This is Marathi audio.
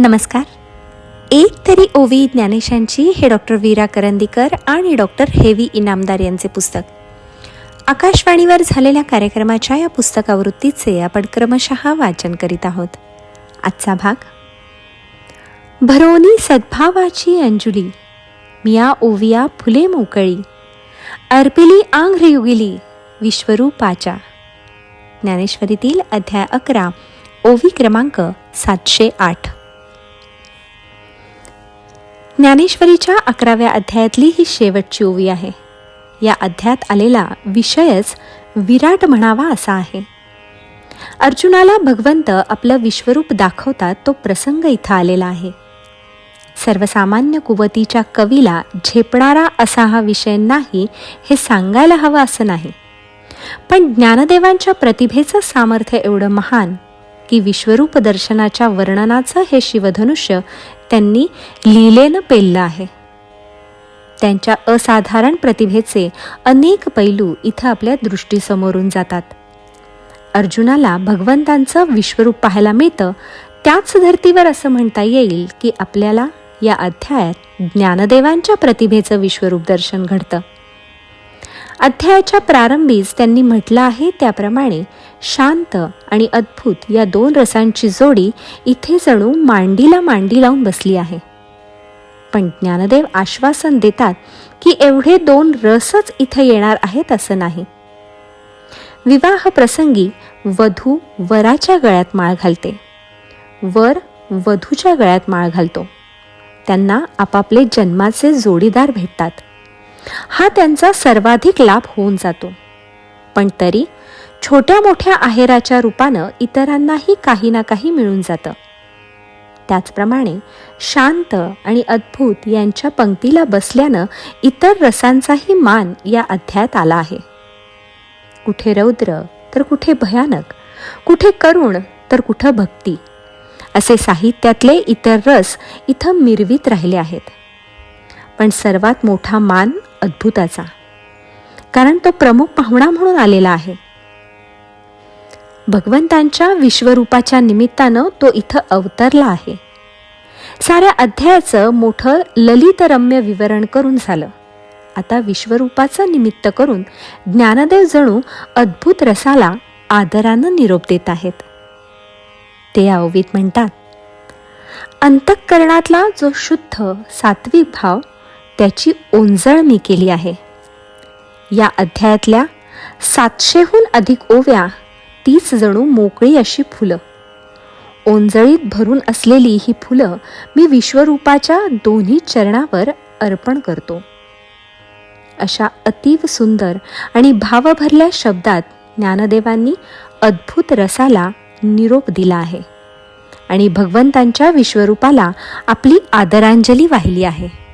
नमस्कार. एक तरी ओवी ज्ञानेशांची हे डॉक्टर वीरा करंदीकर आणि डॉक्टर हेवी इनामदार यांचे पुस्तक. आकाशवाणीवर झालेल्या कार्यक्रमाच्या या पुस्तकावृत्तीचे आपण क्रमशः वाचन करीत आहोत. आजचा भाग भरोनी सद्भावाची अंजुली मिया ओविया फुले मोकळी अर्पिली आंघ्र युगिली विश्वरूपाच्या. ज्ञानेश्वरीतील अध्याय अकरा ओवी क्रमांक सातशे आठ. ज्ञानेश्वरीच्या अकराव्या अध्यायातली ही शेवटची ओवी आहे. या अध्यायात आलेला विषयच विराट म्हणावा असा आहे. अर्जुनाला भगवंत आपलं विश्वरूप दाखवतात तो प्रसंग इथं आलेला आहे. सर्वसामान्य कुवतीच्या कवीला झेपणारा असा हा विषय नाही हे सांगायला हवं असं नाही. पण ज्ञानदेवांच्या प्रतिभेचं सामर्थ्य एवढं महान की विश्वरूप दर्शनाच्या वर्णनाचं हे शिवधनुष्य त्यांनी लीलेनं पेललं आहे. त्यांच्या असाधारण प्रतिभेचे अनेक पैलू इथं आपल्या दृष्टीसमोरून जातात. अर्जुनाला भगवंतांचं विश्वरूप पाहायला मिळतं त्याच धर्तीवर असं म्हणता येईल की आपल्याला या अध्यायात ज्ञानदेवांच्या प्रतिभेचं विश्वरूप दर्शन घडतं. अध्यायाच्या प्रारंभीच त्यांनी म्हटलं आहे त्याप्रमाणे शांत आणि अद्भुत या दोन रसांची जोडी इथे जणू मांडीला मांडी लावून बसली आहे. पण ज्ञानदेव आश्वासन देतात की एवढे दोन रसच इथे येणार आहेत असं नाही. विवाह प्रसंगी वधू वराच्या गळ्यात माळ घालते. वर वधूच्या गळ्यात माळ घालतो. त्यांना आपापले जन्माचे जोडीदार भेटतात. हा त्यांचा सर्वाधिक लाभ होऊन जातो. पण तरी छोट्या मोठ्या आहेराच्या रूपानं इतरांनाही काही ना काही मिळून जातं. त्याचप्रमाणे शांत आणि अद्भुत यांच्या पंक्तीला बसल्यानं इतर रसांचाही मान या अध्यायात आला आहे. कुठे रौद्र तर कुठे भयानक. कुठे करुण तर कुठं भक्ती. असे साहित्यातले इतर रस इथं मिरवीत राहिले आहेत. पण सर्वात मोठा मान अद्भुताचा. कारण तो प्रमुख पाहुणा म्हणून आलेला आहे. भगवंतांच्या विश्वरूपाच्या निमित्तानं तो इथं अवतरला आहे. साऱ्या अध्यायाचं मोठं ललितरम्य विवरण करून झालं. आता विश्वरूपाचं निमित्त करून ज्ञानदेव जणू अद्भुत रसाला आदरानं निरोप देत आहेत. ते या म्हणतात अंतःकरणातला जो शुद्ध सात्विक भाव त्याची ओंजळ मी केली आहे. या अध्यायातल्या सातशेहून अधिक ओव्या तीच जणू मोकळी अशी फुलं. ओंजळीत भरून असलेली ही फुलं मी विश्वरूपाच्या दोन्ही चरणावर अर्पण करतो. अशा अतीव सुंदर आणि भावभरल्या शब्दात ज्ञानदेवांनी अद्भुत रसाला निरोप दिला आहे आणि भगवंतांच्या विश्वरूपाला आपली आदरांजली वाहिली आहे.